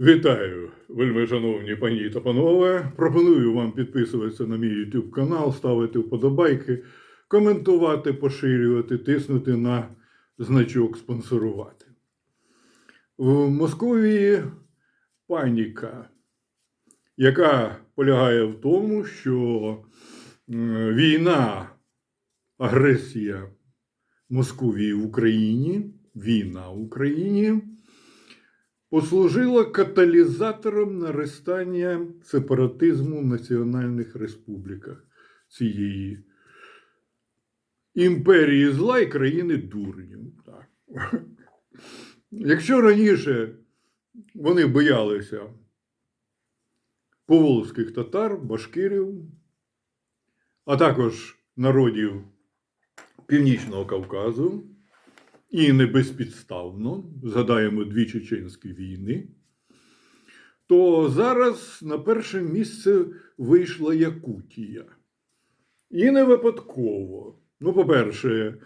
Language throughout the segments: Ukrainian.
Вітаю, вельми шановні пані та панове. Пропоную вам підписуватися на мій YouTube канал, ставити вподобайки, коментувати, поширювати, тиснути на значок спонсорувати. В Московії паніка, яка полягає в тому, що війна, агресія Московії в Україні, війна в Україні послужила каталізатором наростання сепаратизму в національних республіках цієї імперії зла і країни дурнів. Так. Якщо раніше вони боялися поволзьких татар, башкирів, а також народів Північного Кавказу, і не безпідставно, згадаємо дві чеченські війни, то зараз на перше місце вийшла Якутія. І не випадково. Ну, по-перше,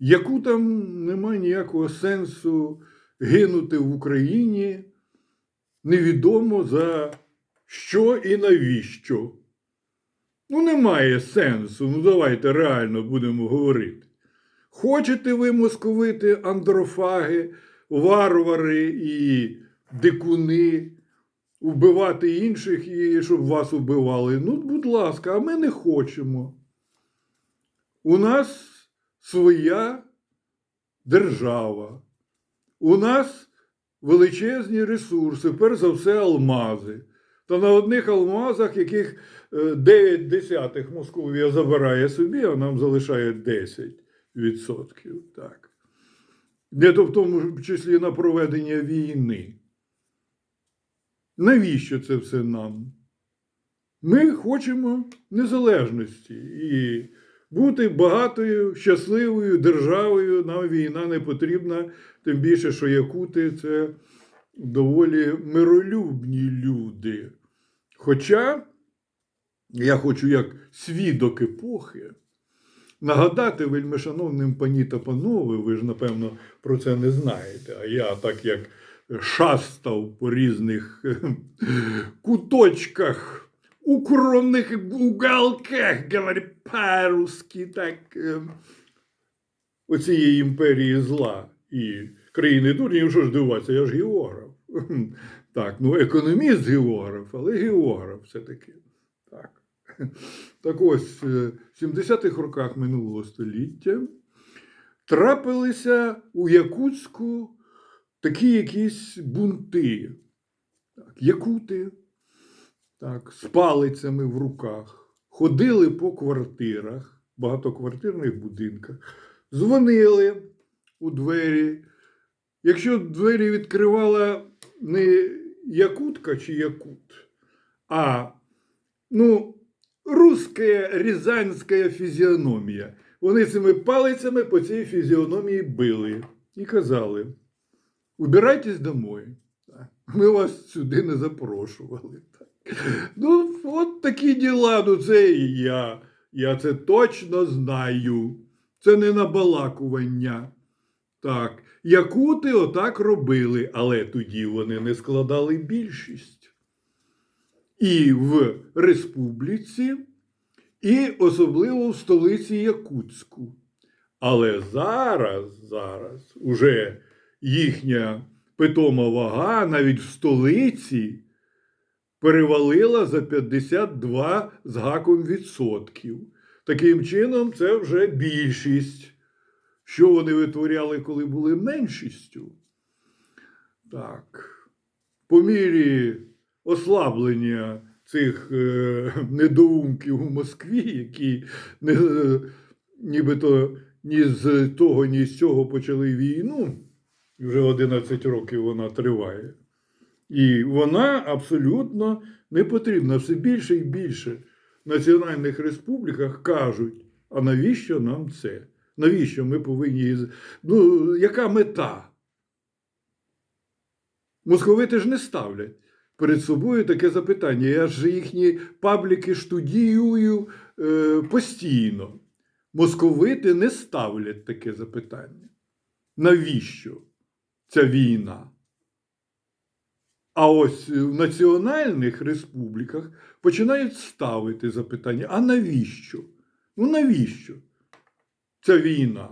якутам немає ніякого сенсу гинути в Україні невідомо за що і навіщо. Ну, немає сенсу. Ну, давайте реально будемо говорити. Хочете ви московити андрофаги, варвари і дикуни, вбивати інших і щоб вас вбивали? Ну, будь ласка, а ми не хочемо. У нас своя держава. У нас величезні ресурси, перш за все, алмази. Та на одних алмазах, яких е, 9 десятих Московія забирає собі, а нам залишає 10 відсотків. Так. Де то в тому числі на проведення війни. Навіщо це все нам? Ми хочемо незалежності і бути багатою, щасливою державою. Нам війна не потрібна, тим більше, що якути це доволі миролюбні люди. Хоча я хочу як свідок епохи нагадати вельмишановним пані та панове, ви ж напевно про це не знаєте. А я так як шастав по різних куточках, укромних уголках, говорю по-русски, так е, оцієї імперії зла і країни дурнів, що ж дивуватися, я ж географ. Так, ну економіст географ, але географ все-таки. Так. Так ось, е, в 70-х роках минулого століття трапилися у Якутську такі якісь бунти. Так, якути так, з палицями в руках, ходили по квартирах, багатоквартирних будинках, дзвонили у двері. Якщо двері відкривала не якутка чи якут, а ну, руська рязанська фізіономія. Вони цими палицями по цій фізіономії били і казали: убирайтесь домой. Ми вас сюди не запрошували. Ну, от такі діла, ну це і я. Я це точно знаю. Це не набалакування. Так, якути отак робили, але тоді вони не складали більшість. І в республіці, і особливо в столиці Якутську. Але зараз, зараз уже їхня питома вага навіть в столиці перевалила за 52 з гаком відсотків. Таким чином, це вже більшість. Що вони витворяли, коли були меншістю? Так, по мірі ослаблення цих е, недоумків у Москві, які не, е, нібито ні з того, ні з цього почали війну, вже 11 років вона триває. І вона абсолютно не потрібна. Все більше і більше в національних республіках кажуть, а навіщо нам це? Навіщо ми повинні. Ну, яка мета? Московити ж не ставлять перед собою таке запитання. Я ж їхні пабліки штудіюю е, постійно. Московити не ставлять таке запитання. Навіщо ця війна? А ось в національних республіках починають ставити запитання: а навіщо? Ну навіщо ця війна?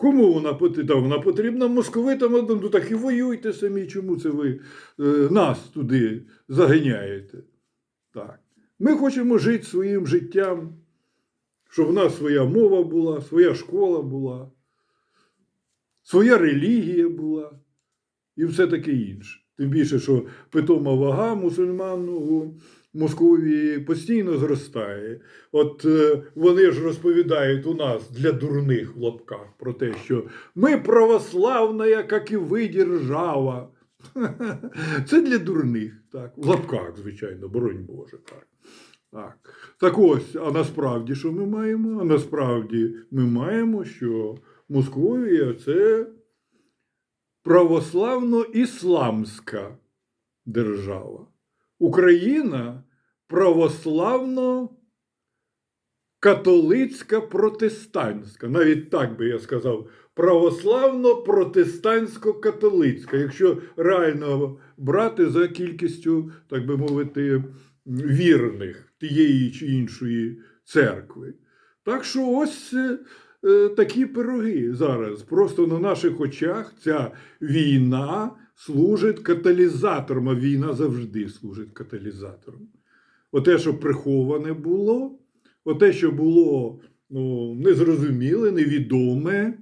Кому вона потрібна? Вона потрібна московитам, ну так і воюйте самі. Чому це ви е, нас туди заганяєте? Так. Ми хочемо жити своїм життям, щоб в нас своя мова була, своя школа була, своя релігія була і все таке інше. Тим більше, що питома вага мусульман у Московії постійно зростає. От е, вони ж розповідають у нас для дурних в лапках про те, що ми православна, як і ви, держава. Це для дурних, так. В лапках, звичайно, боронь Боже. Так. Так. так ось, а насправді що ми маємо? А насправді ми маємо, що Московія це православно-ісламська держава. Україна православно католицька протестантська. Навіть так би я сказав, православно-протестантсько-католицька, якщо реально брати за кількістю, так би мовити, вірних тієї чи іншої церкви. Так що ось такі пироги зараз. Просто на наших очах ця війна служить каталізатором, а війна завжди служить каталізатором. Оте, що приховане було, оте, що було ну, незрозуміле, невідоме,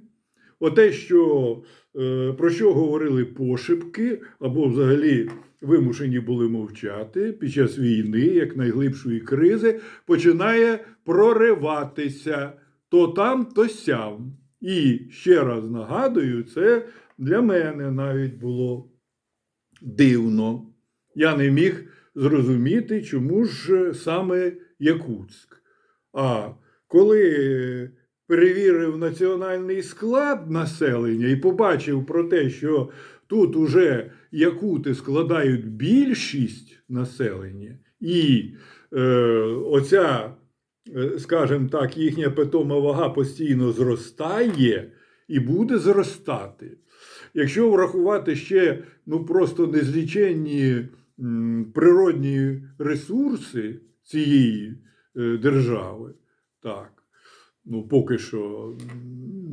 оте, що, е, про що говорили пошепки, або взагалі вимушені були мовчати під час війни, як найглибшої кризи, починає прориватися то там, то сям. І ще раз нагадую, це для мене навіть було дивно. Я не міг зрозуміти, чому ж саме Якутськ. А коли перевірив національний склад населення і побачив про те, що тут уже якути складають більшість населення, і е, оця, скажімо так, їхня питома вага постійно зростає і буде зростати. Якщо врахувати ще ну, просто незліченні природні ресурси цієї е, держави, так, ну поки що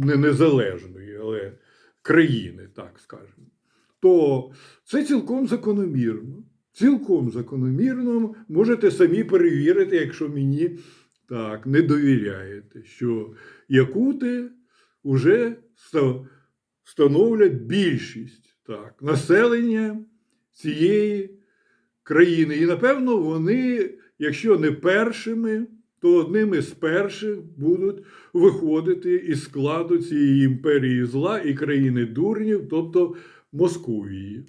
не незалежної, але країни, так скажемо, то це цілком закономірно. Цілком закономірно можете самі перевірити, якщо мені так не довіряєте, що якути вже становлять більшість так, населення цієї країни. І напевно вони, якщо не першими, то одними з перших будуть виходити із складу цієї імперії зла і країни дурнів, тобто Московії.